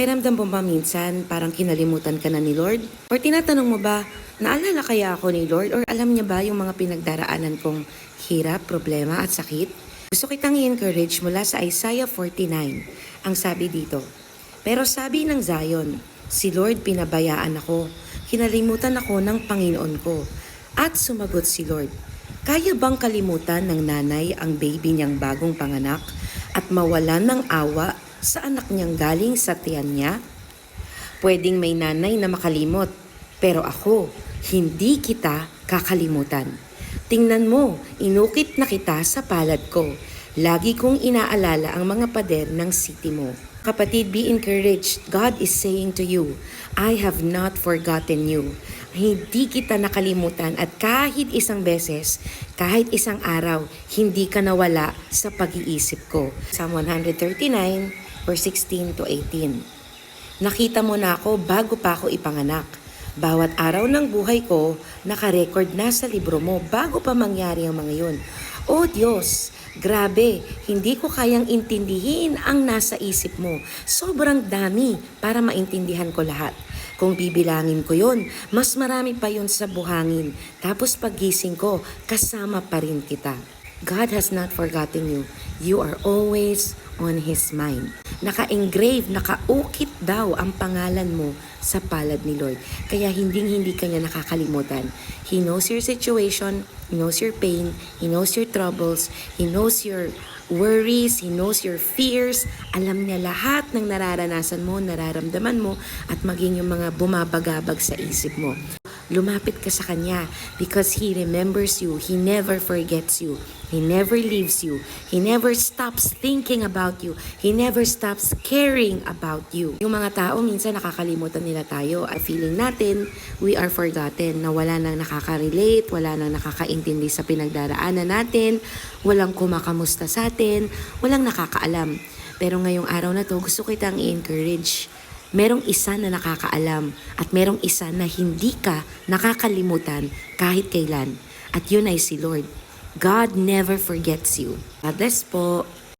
Pakiramdam mo ba minsan parang kinalimutan ka na ni Lord? Or tinatanong mo ba, naalala kaya ako ni Lord? Or alam niya ba yung mga pinagdaraanan kong hirap, problema at sakit? Gusto kitang i-encourage mula sa Isaiah 49. Ang sabi dito, Pero sabi ng Zion, si Lord pinabayaan ako, kinalimutan ako ng Panginoon ko. At sumagot si Lord, Kaya bang kalimutan ng nanay ang baby niyang bagong panganak at mawalan ng awa sa anak niyang galing sa tiyan niya? Pwedeng may nanay na makalimot, pero ako, hindi kita kakalimutan. Tingnan mo, inukit na kita sa palad ko. Lagi kong inaalala ang mga pader ng city mo. Kapatid, be encouraged. God is saying to you, I have not forgotten you. Hindi kita nakalimutan at kahit isang beses, kahit isang araw, hindi ka nawala sa pag-iisip ko. Psalm 139, verse 16 to 18. Nakita mo na ako bago pa ako ipanganak. Bawat araw ng buhay ko, nakarecord na sa libro mo bago pa mangyari ang mga yun. O Diyos, grabe, hindi ko kayang intindihin ang nasa isip mo. Sobrang dami para maintindihan ko lahat. Kung bibilangin ko yon, mas marami pa yon sa buhangin. Tapos pagising ko, kasama pa rin kita. God has not forgotten you. You are always on His mind. Naka-engrave, nakaukit daw ang pangalan mo sa palad ni Lord. Kaya hinding-hindi ka niya nakakalimutan. He knows your situation, He knows your pain, He knows your troubles, He knows your worries, He knows your fears. Alam niya lahat ng nararanasan mo, nararamdaman mo, at maging yung mga bumabagabag sa isip mo. Lumapit ka sa Kanya because He remembers you. He never forgets you. He never leaves you. He never stops thinking about you. He never stops caring about you. Yung mga tao, minsan nakakalimutan nila tayo. At feeling natin, we are forgotten. Na wala nang nakaka-relate, wala nang nakakaintindi sa pinagdaraanan natin, walang kumakamusta sa atin, walang nakakaalam. Pero ngayong araw na to, gusto kitang i-encourage merong isa na nakakaalam at merong isa na hindi ka nakakalimutan kahit kailan. At yun ay si Lord. God never forgets you. God bless po.